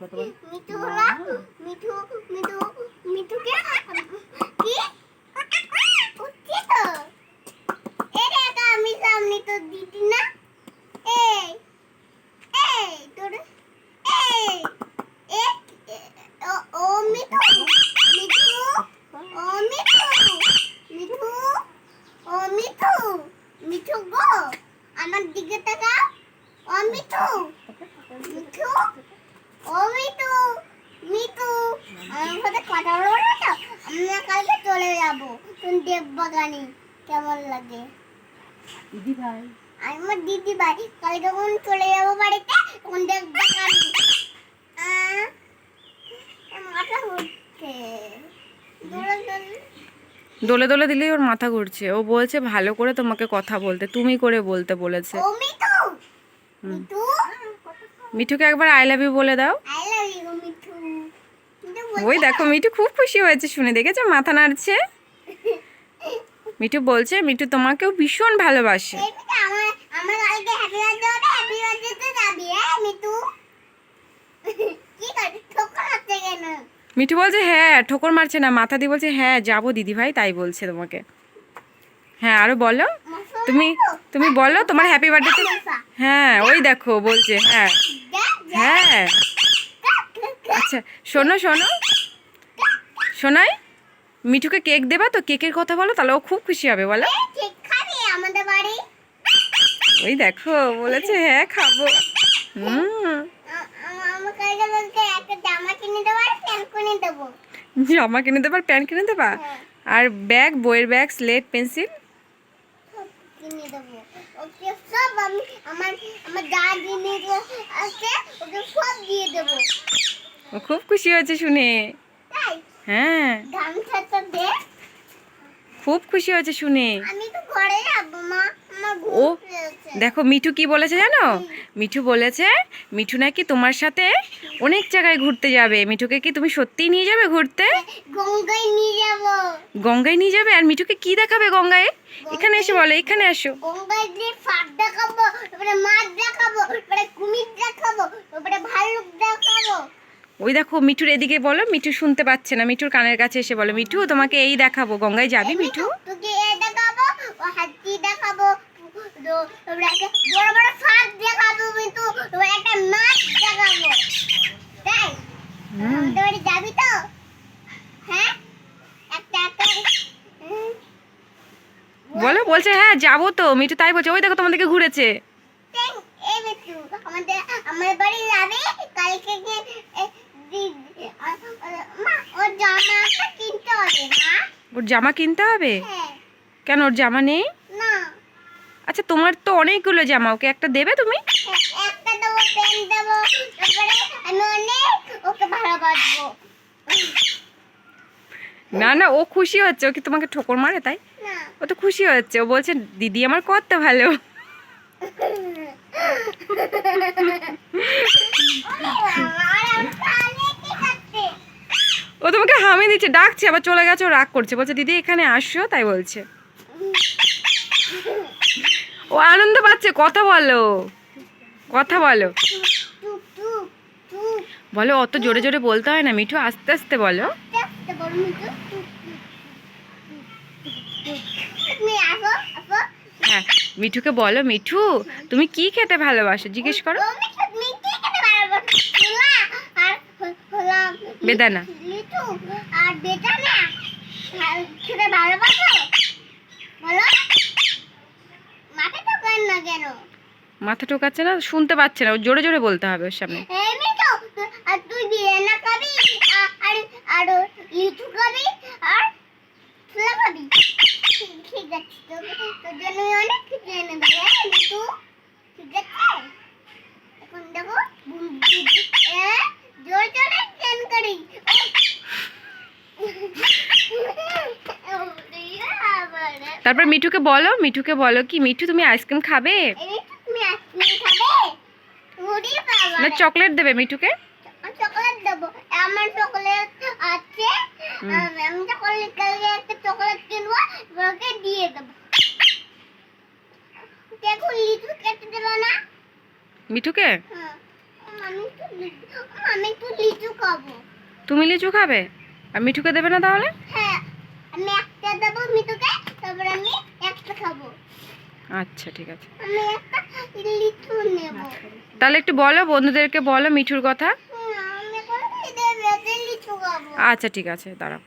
কত বল মিঠু হলো মিঠু মিঠু মিঠুকে কি উঠছি তো এই দেখা আমি সামনে তো দিদি না এই এই তোর এই এ ও ও মিঠু মিঠু ও মিঠু মিঠু ও মিঠু মিঠু গো আমার দিকে তাকাও ও মিঠু মিঠু ও মিঠু মিঠু আমার সাথে কথা বলব তো? আমরা কালকে চলে যাব। তুমি দেখব কেমন লাগে? দিদি ভাই। আমার দিদি ভাই। কালকে যখন চলে যাব বাড়িতে? তখন দেখব মাথা ঘুরছে। দৌড়ে দৌড়ে দোলে দোলে দিলেই ওর মাথা ঘুরছে। ও বলছে ভালো করে তোমাকে কথা বলতে তুমি করে বলতে বলেছে। মিঠুকে একবার আই লাভ ইউ বলে দাও I love you Mithu Mithu ওই দেখো মিঠু খুব খুশি হয়েছে শুনে। দেখেছ? মাথা নাড়ছে। মিঠু বলছে মিঠু তোমাকেও ভীষণ ভালোবাসে। মিঠু হ্যাঁ মিঠু? বলছে হ্যাঁ ঠোকর মারছে না। মাথা দিয়ে বলছে হ্যাঁ যাব দিদি ভাই তাই বলছে তোমাকে। হ্যাঁ আরও বলো। তুমি তুমি বলো তোমার হ্যাপি বার্থডে। হ্যাঁ ওই দেখো বলছে হ্যাঁ। হ্যাঁ। আচ্ছা শোনো শোনো। শোনাই মিঠুকে কেক দেবা তো কেকের কথা বলো তাহলে ও খুব খুশি হবে বলো। আমাদের বাড়ি। ওই দেখো বলেছে হ্যাঁ খাব। হুম। জামা কিনে দেবো আর প্যান্ট কিনে দেবো। জামা কিনে দেবার প্যান্ট কিনে দেবা? হ্যাঁ। আর ব্যাগ বইয়ের ব্যাগ স্লেট পেন্সিল? আমার আমার যা জিনিস আছে ওকে সব দিয়ে দেবো। ও খুব খুশি হয়েছে শুনে। হ্যাঁ। খুব খুশি হয়েছে শুনে। ও দেখো মিঠু কি বলেছে জানো? মিঠু বলেছে মিঠু নাকি তোমার সাথে অনেক জায়গায় ঘুরতে যাবে। মিঠুকে কি তুমি সত্যিই নিয়ে যাবে ঘুরতে? গঙ্গায় নিয়ে যাব। গঙ্গায় নিয়ে যাবে? আর মিঠুকে কি দেখাবে গঙ্গায়? এখানে এসে বলো এখানে আসো গঙ্গায় ফাট দেখাবো মাছ দেখাবো কুমির দেখাবো ভাল্লুক দেখাবো। ওই দেখো মিঠুর এদিকে বলো মিঠু শুনতে পাচ্ছে না মিঠুর কানের কাছে এসে বলো মিঠু তোমাকে এই দেখাবো গঙ্গায় যাবি মিঠু? হ্যাঁ? বলো বলছে হ্যাঁ যাব তো মিঠু তাই বলছে ওই দেখো তোমাদেরকে ঘুরেছে। আমাদের বাড়ি যাবে কালকে গিয়ে এ, দি- আ- আ- মা ওর জামা একটা কিনতে হবে না ওর জামা কিনতে হবে? হ্যাঁ। কেন ওর জামা নেই? আচ্ছা তোমার তো অনেকগুলো জামা ওকে একটা দেবে তুমি? না না ও খুশি হচ্ছে ও কি তোমাকে ঠোকর মারে তাই? ও তো খুশি হচ্ছে ও বলছে দিদি আমার কত ভালো। তোমাকে হামি দিচ্ছে ডাকছে আবার চলে গেছে ও রাগ করছে। বলছে দিদি এখানে আসো তাই বলছে। ও আনন্দ পাচ্ছে কথা বলো। কথা বলো। বলো অত জোরে জোরে বলতে হয় না মিঠু আস্তে আস্তে বলো। হ্যাঁ মিঠুকে বলো মিঠু তুমি কি খেতে ভালোবাসো? জিজ্ঞেস করো। বেদানা। আর বেদানা আর খেতে ভালোবাসো? বলো। মাথা তো না কেন? মাথা টোকাচ্ছে না শুনতে পাচ্ছে না জোরে জোরে বলতে হবে ওর সামনে। এই মিঠু আর তুই বেদানা খাবি আর আর লিচু খাবি আর ছোলা খাবি। ঠিক- আছে তোর জন্য অনেক কিছু এনে দেবো হ্যাঁ লিচু ঠিক আছে? এখন দেখো জোর জোরে টেন করি তারপর মিঠুকে বলো মিঠুকে বলো কি মিঠু তুমি আইসক্রিম খাবে? না চকলেট দেবে মিঠুকে? চকলেট দেবো। আমার চকলেট আছে। হুম। আমি চকলেট কালকে একটা চকলেট কিনবো ওকে দিয়ে দেবো। দেখো লিচু কেটে দিল না? মিঠুকে? আমি তো লিচু খাব। তুমি লিচু খাবে? আর মিঠুকে দেবে না তাহলে? হ্যাঁ আমি একটা দেবো মিতুকে তারপর আমি একটা খাব। আচ্ছা ঠিক আছে। আমি একটা লিচু নেব। তাহলে একটু বলো বন্ধুদেরকে বলো মিঠুর কথা। আচ্ছা ঠিক আছে দাঁড়াও।